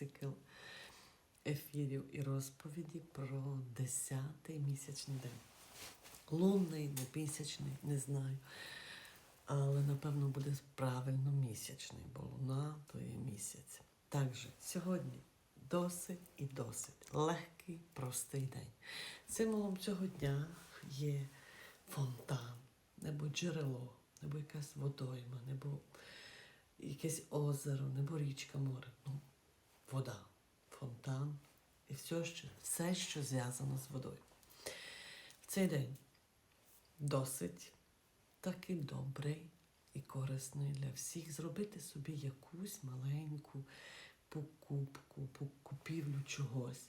цикл ефірів і розповіді про 10-й місячний день. Лунний, не місячний, не знаю. Але напевно буде правильно місячний, бо луна то є місяць. Також сьогодні досить і досить легкий, простий день. Символом цього дня є фонтан, небо джерело, небо якась водойма, небо якесь озеро, небо річка, море. Ну, вода, фонтан і все, що, все, що зв'язано з водою. В цей день досить такий добрий і корисний для всіх зробити собі якусь маленьку покупку, пу- купівлю чогось.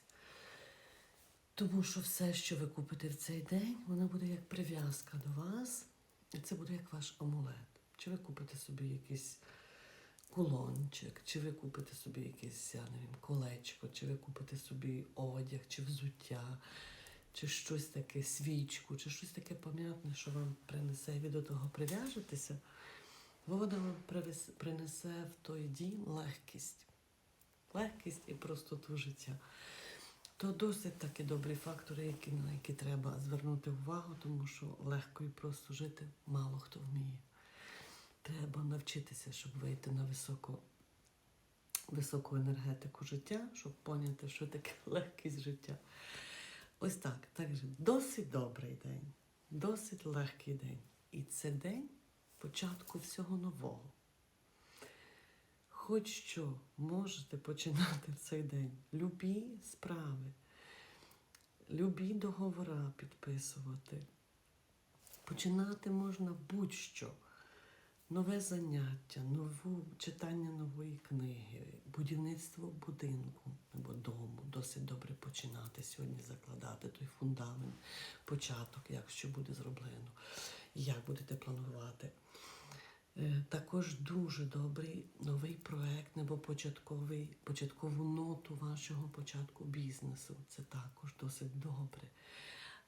Тому що все, що ви купите в цей день, воно буде як прив'язка до вас, і це буде як ваш амулет. Чи ви купите собі якийсь кулончик, чи ви купите собі якесь я не знаю, колечко, чи ви купите собі одяг, чи взуття, чи щось таке, свічку, чи щось таке пам'ятне, що вам принесе, і ви до того прив'яжетеся, вода вам принесе в той дім легкість. Легкість і простоту життя. То досить такі добрі фактори, які, на які треба звернути увагу, тому що легко і просто жити мало хто вміє. Треба навчитися, щоб вийти на високу, високу енергетику життя, щоб поняти, що таке легкість життя. Ось так. Так досить добрий день, досить легкий день. І це день початку всього нового. Хоч що можете починати в цей день. Любі справи, любі договора підписувати. Починати можна будь-що. Нове заняття, нову читання нової книги, будівництво будинку або дому. Досить добре починати сьогодні закладати той фундамент, початок, як що буде зроблено, як будете планувати. Е, Також дуже добрий новий проект або початковий, початкову ноту вашого початку бізнесу. Це також досить добре.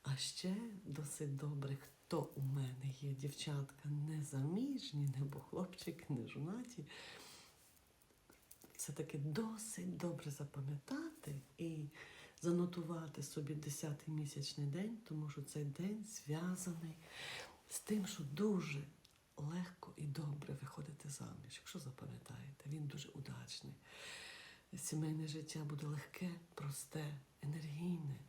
А ще досить добре, хто у мене є дівчатка незаміжні, або хлопчики не жонаті. Це таки досить добре запам'ятати і занотувати собі 10-й місячний день, тому що цей день зв'язаний з тим, що дуже легко і добре виходити заміж. Якщо запам'ятаєте, він дуже удачний. Сімейне життя буде легке, просте, енергійне,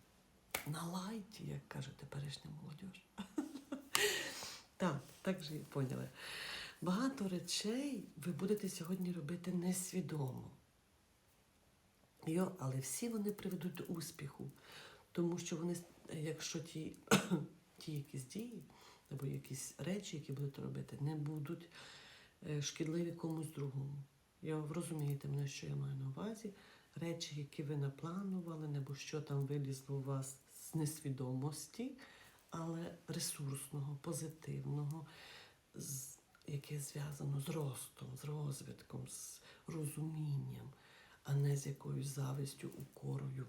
на лайті, як каже теперішня молодь. Так, так же і поняли. Багато речей ви будете сьогодні робити несвідомо. Йо, але всі вони приведуть до успіху, тому що вони, якщо ті, ті якісь дії або якісь речі, які будете робити, не будуть е, шкідливі комусь другому. Я розумієте мене, що я маю на увазі. Речі, які ви напланували, або що там вилізло у вас з несвідомості, але ресурсного, позитивного, яке зв'язано з ростом, з розвитком, з розумінням, а не з якоюсь завистю, укорою,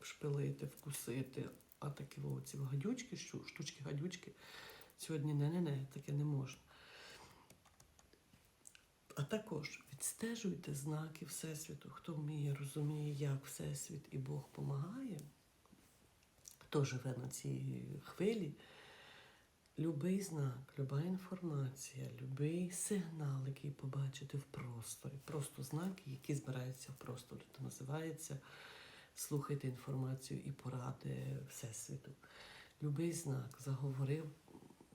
шпилити, вкусити. А такі оці гадючки, штучки гадючки, сьогодні не-не-не, таке не можна. А також відстежуйте знаки Всесвіту, хто вміє, розуміє, як Всесвіт і Бог допомагає, хто живе на цій хвилі. Любий знак, люба інформація, любий сигнал, який побачите в просторі, просто знаки, які збираються в просторі. Це називається слухайте інформацію і поради Всесвіту. Любий знак заговорив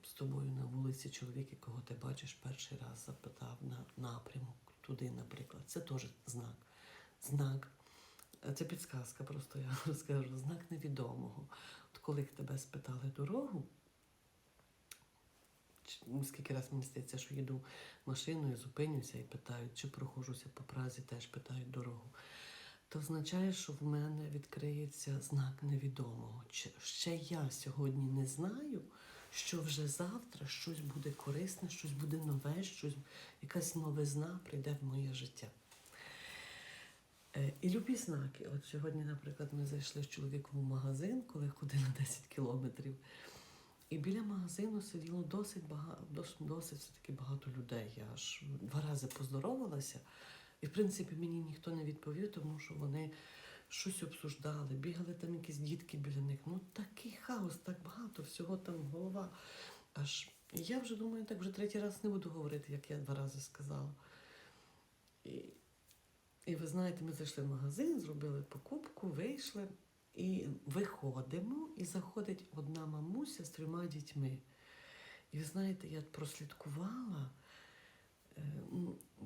з тобою на вулиці чоловік, якого ти бачиш перший раз, запитав на напрямок туди, наприклад. Це теж знак. Знак. Це підсказка, просто я розкажу. Знак невідомого. Коли тебе спитали дорогу, ну, скільки раз мені здається, що їду машиною, зупинюся і питають, чи проходжуся по Празі, теж питають дорогу. То означає, що в мене відкриється знак невідомого. Ще я сьогодні не знаю, що вже завтра щось буде корисне, щось буде нове, щось, якась новизна прийде в моє життя. Е, І любі знаки. От сьогодні, наприклад, ми зайшли з чоловіком в магазин, коли ходили 10 кілометрів. І біля магазину сиділо досить багато, досить, все-таки багато людей. Я аж два рази поздоровалася, І в принципі мені ніхто не відповів, тому що вони щось обсуждали, бігали там якісь дітки біля них. Ну такий хаос, так багато всього там голова. Аж я вже думаю, так вже третій раз не буду говорити, як я два рази сказала. І, і ви знаєте, ми зайшли в магазин, зробили покупку, вийшли і виходимо, і заходить одна мамуся з трьома дітьми. І ви знаєте, я прослідкувала. е,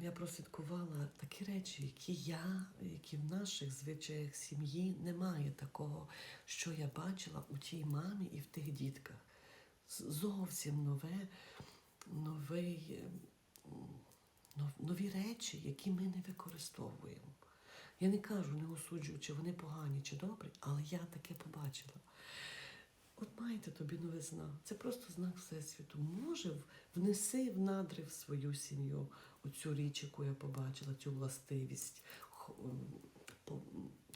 Я прослідкувала такі речі, які я, які в наших звичаях сім'ї немає такого, що я бачила у тій мамі і в тих дітках. Зовсім нове, новий, нові речі, які ми не використовуємо. Я не кажу, не осуджую, чи вони погані, чи добрі, але я таке побачила. От маєте тобі новизна. Це просто знак Всесвіту. Може, в- внеси в надрив свою сім'ю оцю річ, яку я побачила, цю властивість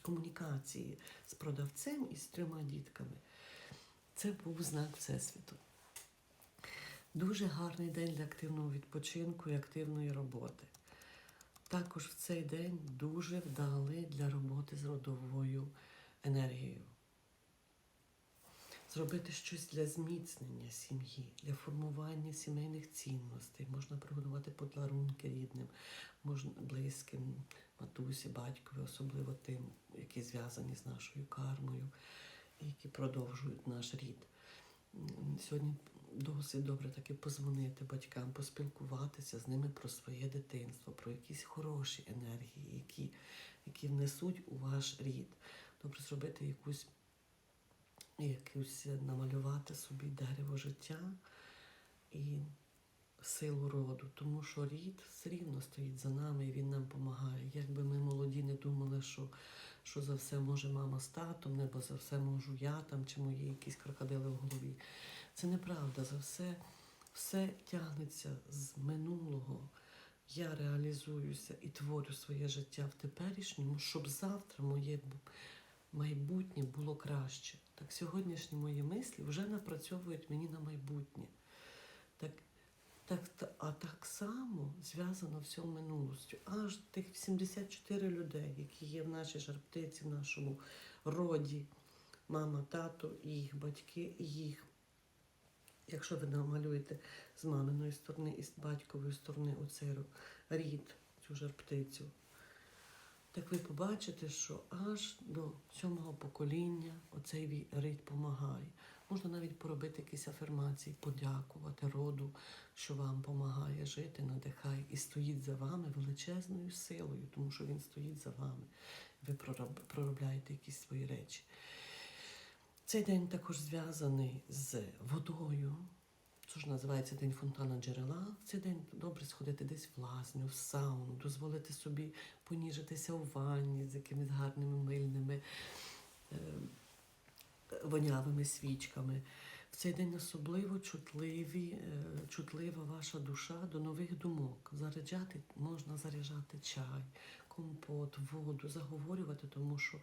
комунікації з продавцем і з трьома дітками. Це був знак Всесвіту. Дуже гарний день для активного відпочинку і активної роботи. Також в цей день дуже вдалий для роботи з родовою енергією. Зробити щось для зміцнення сім'ї, для формування сімейних цінностей. Можна приготувати подарунки рідним, можна близьким, матусі, батькові, особливо тим, які зв'язані з нашою кармою, які продовжують наш рід. Сьогодні досить добре таки позвонити батькам, поспілкуватися з ними про своє дитинство, про якісь хороші енергії, які, які внесуть у ваш рід. Добре зробити якусь, якусь намалювати собі дерево життя і силу роду, тому що рід все рівно стоїть за нами і він нам допомагає. Якби ми молоді не думали, що, що за все може мама з татом, або за все можу я там, чи мої якісь крокодили в голові. Це неправда. За все, все тягнеться з минулого. Я реалізуюся і творю своє життя в теперішньому, щоб завтра моє майбутнє було краще. Так сьогоднішні мої мислі вже напрацьовують мені на майбутнє. Так, так, а так само зв'язано все минулостю. Аж тих 74 людей, які є в нашій жарптиці, в нашому роді, мама, тато, їх батьки, і їх. Якщо ви намалюєте з маминої сторони і з батькової сторони оцей рід, цю жарптицю, так ви побачите, що аж до сьомого покоління оцей рід допомагає. Можна навіть поробити якісь афірмації, подякувати роду, що вам допомагає жити, надихає і стоїть за вами величезною силою, тому що він стоїть за вами. Ви проробляєте якісь свої речі. Цей день також зв'язаний з водою. Це ж називається День фонтана джерела. В цей день добре сходити десь в лазню, в сауну, дозволити собі поніжитися у ванні з якимись гарними мильними е, вонявими свічками. В цей день особливо чутливі, е, чутлива ваша душа до нових думок. Заряджати можна заряджати чай, компот, воду, заговорювати, тому що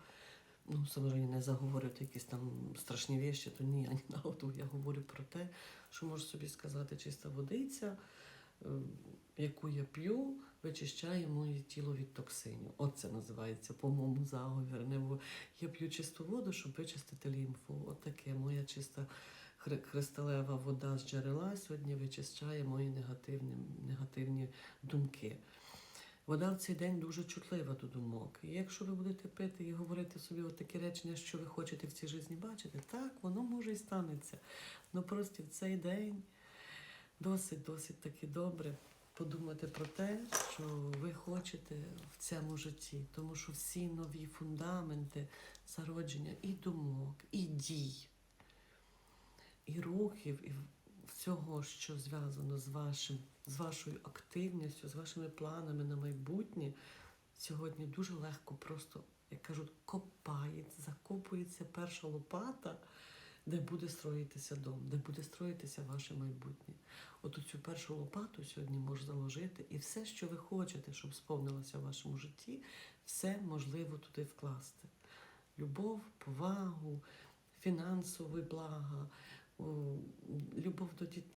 ну, саме не заговорювати якісь там страшні вещі, то ні, ані нагоду. Я говорю про те, що можу собі сказати, чиста водиця, е, яку я п'ю, вичищає моє тіло від токсинів. От це називається, по-моєму, заговір. Не бо я п'ю чисту воду, щоб вичистити лімфу. От таке моя чиста хри- кристалева вода з джерела сьогодні вичищає мої негативні, негативні думки. Вода в цей день дуже чутлива до думок. І якщо ви будете пити і говорити собі от такі речення, що ви хочете в цій житті бачити, так, воно може і станеться. Ну просто в цей день досить, досить таки добре подумати про те, що ви хочете в цьому житті. Тому що всі нові фундаменти зародження і думок, і дій, і рухів, і всього, що зв'язано з вашим, з вашою активністю, з вашими планами на майбутнє, сьогодні дуже легко просто, як кажуть, копається, закопується перша лопата, де буде строїтися дом, де буде строїтися ваше майбутнє. От цю першу лопату сьогодні можна заложити, і все, що ви хочете, щоб сповнилося в вашому житті, все можливо туди вкласти. Любов, повагу, фінансові блага, любов до дітей.